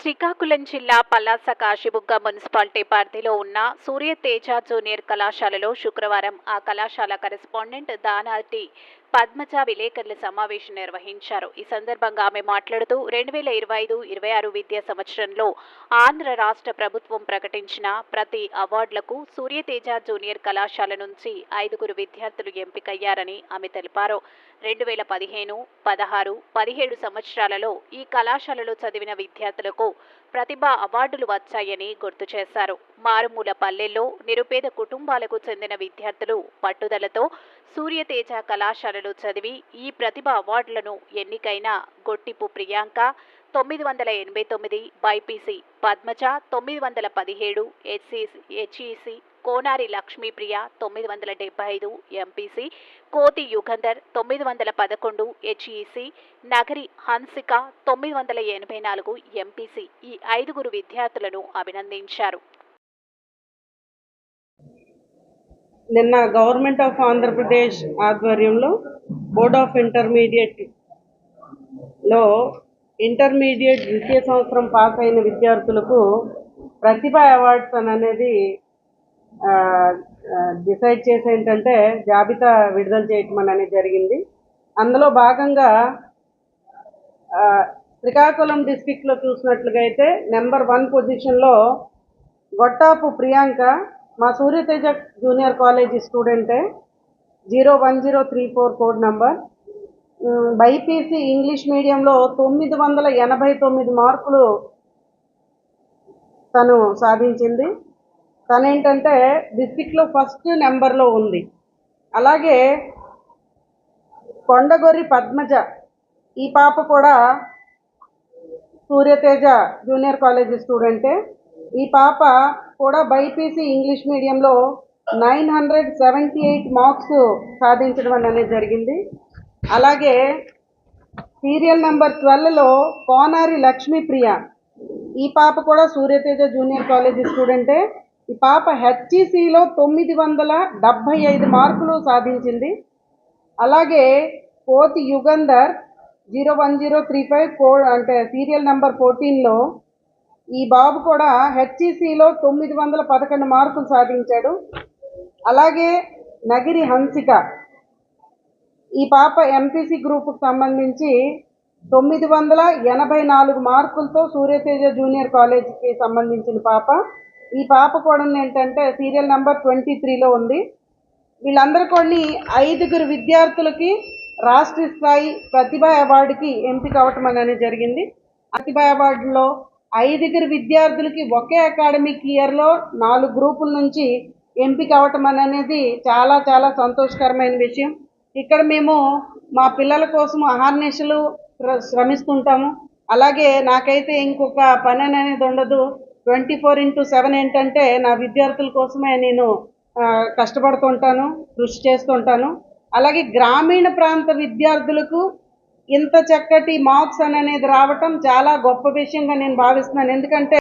శ్రీకాకుళం జిల్లా పల్లాస కాశీబుగ్గ మున్సిపాలిటీ పరిధిలో ఉన్న సూర్య తేజ జూనియర్ కళాశాలలో శుక్రవారం ఆ కళాశాల కరెస్పాండెంట్ దానార్టీ పద్మజ విలేకరుల సమావేశం నిర్వహించారు. ఈ సందర్భంగా ఆమె మాట్లాడుతూ రెండు వేల ఇరవై ఐదు ఇరవై ఆరు విద్యా సంవత్సరంలో ఆంధ్ర రాష్ట్ర ప్రభుత్వం ప్రకటించిన ప్రతి అవార్డులకు సూర్యతేజ జూనియర్ కళాశాల నుంచి ఐదుగురు విద్యార్థులు ఎంపికయ్యారని ఆమె తెలిపారు. రెండు వేల పదిహేను పదహారు పదిహేడు సంవత్సరాలలో ఈ కళాశాలలో చదివిన విద్యార్థులకు ప్రతిభ అవార్డులు వచ్చాయని గుర్తు చేశారు. మారుమూల పల్లెల్లో నిరుపేద కుటుంబాలకు చెందిన విద్యార్థులు పట్టుదలతో సూర్యతేజ కళాశాల కళాశాలలో చదివి ఈ ప్రతిభ అవార్డులను ఎన్నికైన గొట్టిపు ప్రియాంక తొమ్మిది వందల ఎనభై తొమ్మిది బైపీసీ పద్మజ తొమ్మిది వందల పదిహేడు హెచ్సిసి హెచ్ఈసి కోనారి లక్ష్మీప్రియ తొమ్మిది వందల డెబ్బై ఐదు ఎంపీసీ కోతి యుగంధర్ తొమ్మిది వందల పదకొండు హెచ్ఈసి నగరి హన్సిక తొమ్మిది వందల ఎనభై నాలుగు ఎంపీసీ ఈ ఐదుగురు విద్యార్థులను అభినందించారు. నిన్న గవర్నమెంట్ ఆఫ్ ఆంధ్రప్రదేశ్ ఆధ్వర్యంలో బోర్డ్ ఆఫ్ ఇంటర్మీడియట్లో ఇంటర్మీడియట్ ద్వితీయ సంవత్సరం పాస్ అయిన విద్యార్థులకు ప్రతిభ అవార్డ్స్ అని అనేది డిసైడ్ చేసి ఏంటంటే జాబితా విడుదల చేయటం అనేది జరిగింది. అందులో భాగంగా శ్రీకాకుళం డిస్టిక్లో చూసినట్లుగా అయితే నెంబర్ వన్ పొజిషన్లో గొట్టాపు ప్రియాంక మా Suryateja junior college స్టూడెంటే zero one zero three four code number. BiPC English మీడియంలో తొమ్మిది వందల ఎనభై తొమ్మిది మార్కులు తను సాధించింది. తను ఏంటంటే డిస్టిక్లో ఫస్ట్ నెంబర్లో ఉంది. అలాగే కొండగొర్రి పద్మజ ఈ పాప కూడా సూర్యతేజ జూనియర్ కాలేజీ స్టూడెంటే. ఈ పాప కూడా BiPC English medium nine hundred seventy eight marks సాధించడం అనేది జరిగింది. అలాగే సీరియల్ నెంబర్ ట్వెల్వ్లో కోనారి లక్ష్మీప్రియ. ఈ పాప కూడా సూర్యతేజ జూనియర్ కాలేజీ స్టూడెంటే. ఈ పాప హెచ్ఈసిలో తొమ్మిది వందల డెబ్భై ఐదు మార్కులు సాధించింది. అలాగే Kothi Yugandhar zero one zero three five four అంటే సీరియల్ నెంబర్ ఫోర్టీన్లో ఈ బాబు కూడా హెచ్ఈసిలో తొమ్మిది వందల పదకొండు మార్కులు సాధించాడు. అలాగే నగిరి హన్సిక ఈ పాప ఎంపీసీ గ్రూప్కు సంబంధించి తొమ్మిది వందల ఎనభై నాలుగు మార్కులతో సూర్యతేజ జూనియర్ కాలేజీకి సంబంధించిన పాప. ఈ పాప కూడా ఏంటంటే సీరియల్ నెంబర్ ట్వంటీ త్రీలో ఉంది. వీళ్ళందరూ కొన్ని ఐదుగురు విద్యార్థులకి రాష్ట్ర స్థాయి ప్రతిభ అవార్డుకి ఎంపిక అవటం అనేది జరిగింది. ప్రతిభ అవార్డులో ఐదుగురు విద్యార్థులకి ఒకే అకాడమిక్ ఇయర్లో నాలుగు గ్రూపుల నుంచి ఎంపిక అవటం అనేది చాలా చాలా సంతోషకరమైన విషయం. ఇక్కడ మేము మా పిల్లల కోసం అహర్నిశలు శ్ర- శ్రమిస్తుంటాము. అలాగే నాకైతే ఇంకొక పని అనేది ఉండదు. ట్వంటీ ఫోర్ ఇంటూ సెవెన్ ఏంటంటే నా విద్యార్థుల కోసమే నేను కష్టపడుతుంటాను కృషి చేస్తుంటాను. అలాగే గ్రామీణ ప్రాంత విద్యార్థులకు ఇంత చక్కటి మార్క్స్ అనేది రావటం చాలా గొప్ప విషయంగా నేను భావిస్తున్నాను. ఎందుకంటే